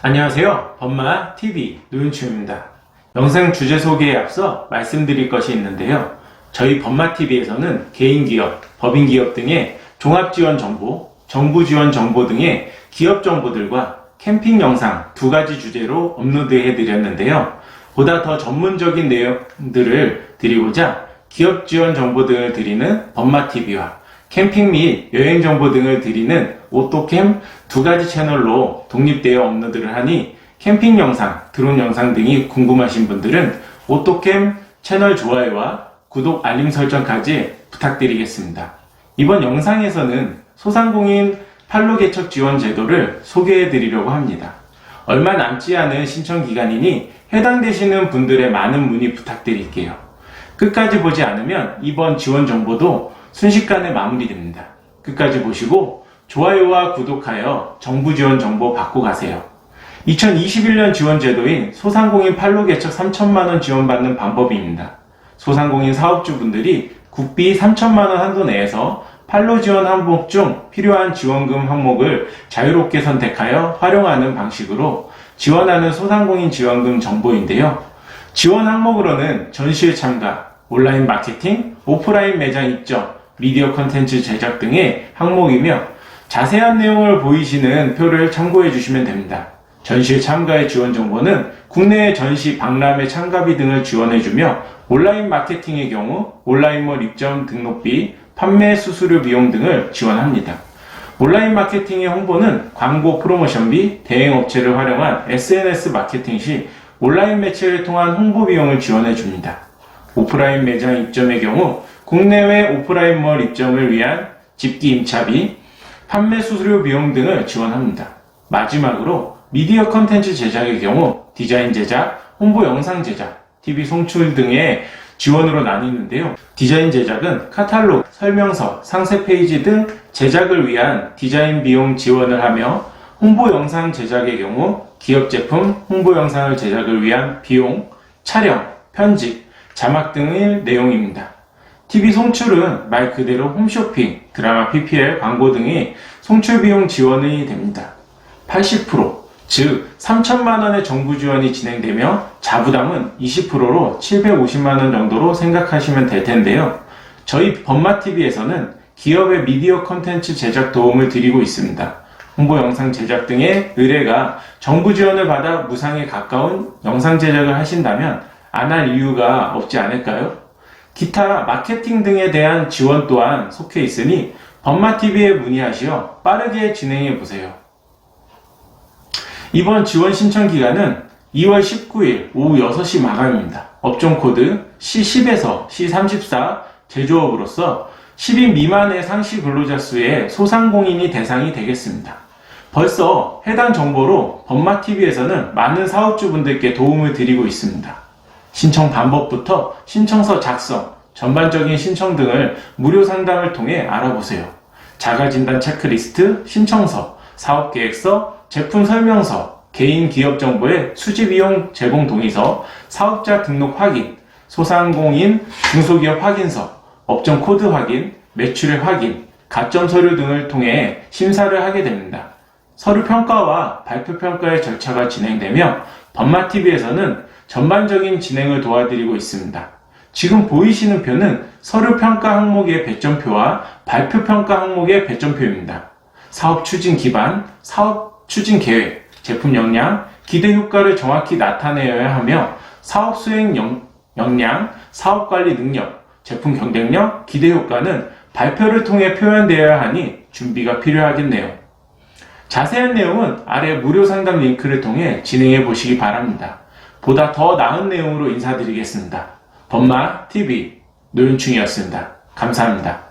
안녕하세요. 범마 TV 노윤충입니다. 영상 주제 소개에 앞서 말씀드릴 것이 있는데요. 저희 범마 TV에서는 개인 기업, 법인 기업 등의 종합 지원 정보, 정부 지원 정보 등의 기업 정보들과 캠핑 영상 두 가지 주제로 업로드해 드렸는데요. 보다 더 전문적인 내용들을 드리고자 기업 지원 정보 등을 드리는 범마 TV와 캠핑 및 여행 정보 등을 드리는 오토캠 두 가지 채널로 독립되어 업로드를 하니 캠핑 영상, 드론 영상 등이 궁금하신 분들은 오토캠 채널 좋아요와 구독 알림 설정까지 부탁드리겠습니다. 이번 영상에서는 소상공인 판로 개척 지원 제도를 소개해 드리려고 합니다. 얼마 남지 않은 신청 기간이니 해당되시는 분들의 많은 문의 부탁드릴게요. 끝까지 보지 않으면 이번 지원 정보도 순식간에 마무리됩니다. 끝까지 보시고 좋아요와 구독하여 정부 지원 정보 받고 가세요. 2021년 지원 제도인 소상공인 판로 개척 3천만원 지원받는 방법입니다. 소상공인 사업주분들이 국비 3천만원 한도 내에서 판로 지원 항목 중 필요한 지원금 항목을 자유롭게 선택하여 활용하는 방식으로 지원하는 소상공인 지원금 정보인데요. 지원 항목으로는 전시회 참가, 온라인 마케팅, 오프라인 매장 입점, 미디어 컨텐츠 제작 등의 항목이며 자세한 내용을 보이시는 표를 참고해 주시면 됩니다. 전시회 참가의 지원 정보는 국내의 전시, 박람회 참가비 등을 지원해 주며 온라인 마케팅의 경우 온라인몰 입점 등록비, 판매 수수료 비용 등을 지원합니다. 온라인 마케팅의 홍보는 광고 프로모션비, 대행업체를 활용한 SNS 마케팅 시 온라인 매체를 통한 홍보 비용을 지원해 줍니다. 오프라인 매장 입점의 경우 국내외 오프라인 몰 입점을 위한 집기 임차비, 판매 수수료 비용 등을 지원합니다. 마지막으로 미디어 컨텐츠 제작의 경우 디자인 제작, 홍보 영상 제작, TV 송출 등의 지원으로 나뉘는데요. 디자인 제작은 카탈로그, 설명서, 상세 페이지 등 제작을 위한 디자인 비용 지원을 하며 홍보 영상 제작의 경우 기업 제품 홍보 영상을 제작을 위한 비용, 촬영, 편집, 자막 등의 내용입니다. TV 송출은 말 그대로 홈쇼핑, 드라마 PPL, 광고 등이 송출 비용 지원이 됩니다. 80%, 즉 3천만 원의 정부 지원이 진행되며 자부담은 20%로 750만 원 정도로 생각하시면 될 텐데요. 저희 범마TV에서는 기업의 미디어 컨텐츠 제작 도움을 드리고 있습니다. 홍보 영상 제작 등의 의뢰가 정부 지원을 받아 무상에 가까운 영상 제작을 하신다면 안 할 이유가 없지 않을까요? 기타 마케팅 등에 대한 지원 또한 속해 있으니 범마TV에 문의하시어 빠르게 진행해 보세요. 이번 지원 신청 기간은 2월 19일 오후 6시 마감입니다. 업종 코드 C10에서 C34 제조업으로서 10인 미만의 상시 근로자 수의 소상공인이 대상이 되겠습니다. 벌써 해당 정보로 범마TV에서는 많은 사업주분들께 도움을 드리고 있습니다. 신청 방법부터 신청서 작성, 전반적인 신청 등을 무료 상담을 통해 알아보세요. 자가진단 체크리스트, 신청서, 사업계획서, 제품 설명서, 개인 기업 정보의 수집 이용 제공 동의서, 사업자 등록 확인, 소상공인 중소기업 확인서, 업종 코드 확인, 매출의 확인, 가점 서류 등을 통해 심사를 하게 됩니다. 서류 평가와 발표 평가의 절차가 진행되며 범마TV에서는 전반적인 진행을 도와드리고 있습니다. 지금 보이시는 표는 서류 평가 항목의 배점표와 발표 평가 항목의 배점표입니다. 사업 추진 기반, 사업 추진 계획, 제품 역량, 기대 효과를 정확히 나타내어야 하며 사업 수행 역, 역량, 사업 관리 능력, 제품 경쟁력, 기대 효과는 발표를 통해 표현되어야 하니 준비가 필요하겠네요. 자세한 내용은 아래 무료 상담 링크를 통해 진행해 보시기 바랍니다. 보다 더 나은 내용으로 인사드리겠습니다. 범마 TV 노윤충이었습니다. 감사합니다.